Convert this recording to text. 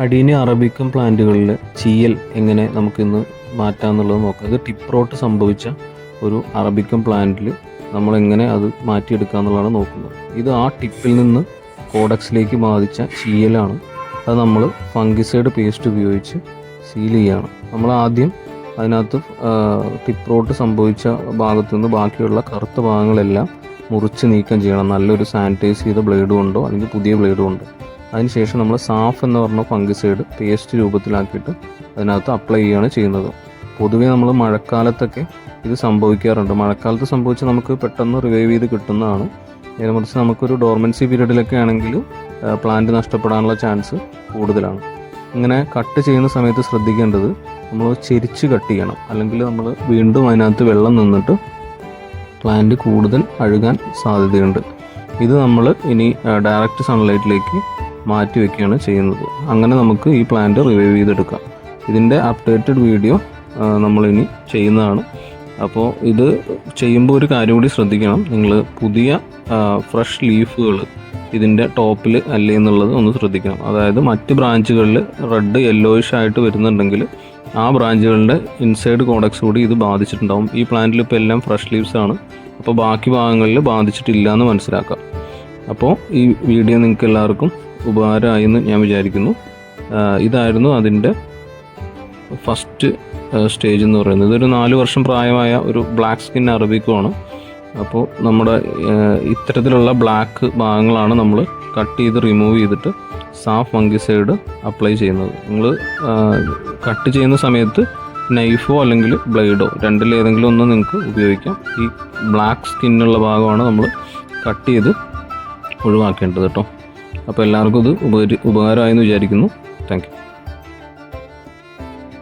അടീനി അറബിക്കം പ്ലാന്റുകളിൽ ചീയൽ എങ്ങനെ നമുക്കിന്ന് മാറ്റാമെന്നുള്ളത് നോക്കാം. ഇത് ടിപ്പ് റോട്ട് സംഭവിച്ച ഒരു അറബിക്കം പ്ലാന്റിൽ നമ്മൾ എങ്ങനെ അത് മാറ്റിയെടുക്കുക എന്നുള്ളതാണ് നോക്കുന്നത്. ഇത് ആ ടിപ്പിൽ നിന്ന് കോഡക്സിലേക്ക് ബാധിച്ച ചീയലാണ്. അത് നമ്മൾ ഫംഗിസൈഡ് പേസ്റ്റ് ഉപയോഗിച്ച് സീൽ ചെയ്യുകയാണ് നമ്മൾ ആദ്യം അതിനകത്ത് ടിപ്പ് റോട്ട് സംഭവിച്ച ഭാഗത്തു നിന്ന് ബാക്കിയുള്ള കറുത്ത ഭാഗങ്ങളെല്ലാം മുറിച്ച് നീക്കം ചെയ്യണം. നല്ലൊരു സാനിറ്റൈസ് ചെയ്ത ബ്ലേഡ് കൊണ്ടോ അല്ലെങ്കിൽ പുതിയ ബ്ലേഡ് കൊണ്ടോ അതിനുശേഷം നമ്മൾ സാഫ് എന്ന് പറഞ്ഞ ഫംഗിസൈഡ് പേസ്റ്റ് രൂപത്തിലാക്കിയിട്ട് അതിനകത്ത് അപ്ലൈ ചെയ്യുകയാണ് ചെയ്യുന്നത്. പൊതുവേ നമ്മൾ മഴക്കാലത്തൊക്കെ ഇത് സംഭവിക്കാറുണ്ട്. മഴക്കാലത്ത് സംഭവിച്ച് നമുക്ക് പെട്ടെന്ന് റിവൈവ് ചെയ്ത് കിട്ടുന്നതാണ്. നേരെ മറിച്ച് നമുക്കൊരു ഡോർമൻസി പീരീഡിലൊക്കെ ആണെങ്കിൽ പ്ലാന്റ് നഷ്ടപ്പെടാനുള്ള ചാൻസ് കൂടുതലാണ്. ഇങ്ങനെ കട്ട് ചെയ്യുന്ന സമയത്ത് ശ്രദ്ധിക്കേണ്ടത് നമ്മൾ ചെരിച്ച് കട്ട് ചെയ്യണം. അല്ലെങ്കിൽ നമ്മൾ വീണ്ടും അതിനകത്ത് വെള്ളം നിന്നിട്ട് പ്ലാന്റ് കൂടുതൽ അഴുകാൻ സാധ്യതയുണ്ട്. ഇത് നമ്മൾ ഇനി ഡയറക്റ്റ് സൺലൈറ്റിലേക്ക് മാറ്റി വെക്കുകയാണ് ചെയ്യുന്നത്. അങ്ങനെ നമുക്ക് ഈ പ്ലാന്റ് റിവൈവ് ചെയ്തെടുക്കാം. ഇതിന്റെ അപ്ഡേറ്റഡ് വീഡിയോ നമ്മളിനി ചെയ്യുന്നതാണ്. അപ്പോൾ ഇത് ചെയ്യുമ്പോൾ ഒരു കാര്യം കൂടി ശ്രദ്ധിക്കണം. നിങ്ങൾ പുതിയ ഫ്രഷ് ലീഫുകൾ ഇതിന്റെ ടോപ്പിൽ അല്ലേ എന്നുള്ളത് ഒന്ന് ശ്രദ്ധിക്കണം. അതായത് മറ്റ് ബ്രാഞ്ചുകളിൽ റെഡ് യെല്ലോയിഷ് ആയിട്ട് വരുന്നുണ്ടെങ്കിൽ ആ ബ്രാഞ്ചുകളുടെ ഇൻസൈഡ് കോഡക്സ് കൂടി ഇത് ബാധിച്ചിട്ടുണ്ടാവും. ഈ പ്ലാന്റിൽ ഇപ്പോൾ എല്ലാം ഫ്രഷ് ലീവ്സ് ആണ്. അപ്പോൾ ബാക്കി ഭാഗങ്ങളിൽ ബാധിച്ചിട്ടില്ല എന്ന് മനസ്സിലാക്കാം. അപ്പോൾ ഈ വീഡിയോ നിങ്ങൾക്ക് എല്ലാവർക്കും ഉപകാരമായി എന്ന് ഞാൻ വിചാരിക്കുന്നു. ഇതായിരുന്നു അതിന്റെ ഫസ്റ്റ് സ്റ്റേജ് എന്ന് പറയുന്നത്. ഇതൊരു നാല് വർഷം പ്രായമായ ഒരു ബ്ലാക്ക് സ്കിൻ അറബിക്കുമാണ്. അപ്പോൾ നമ്മുടെ ഇത്തരത്തിലുള്ള ബ്ലാക്ക് ഭാഗങ്ങളാണ് നമ്മൾ കട്ട് ചെയ്ത് റിമൂവ് ചെയ്തിട്ട് സാഫ് മങ്കിസൈഡ് അപ്ലൈ ചെയ്യുന്നത്. നിങ്ങൾ കട്ട് ചെയ്യുന്ന സമയത്ത് നൈഫോ അല്ലെങ്കിൽ ബ്ലേഡോ രണ്ടിലേതെങ്കിലും ഒന്ന് നിങ്ങൾക്ക് ഉപയോഗിക്കാം. ഈ ബ്ലാക്ക് സ്കിന്നുള്ള ഭാഗമാണ് നമ്മൾ കട്ട് ചെയ്ത് ഒഴിവാക്കേണ്ടത് കേട്ടോ. അപ്പോൾ എല്ലാവർക്കും ഇത് ഉപകരി ഉപകാരമായെന്ന് വിചാരിക്കുന്നു. താങ്ക്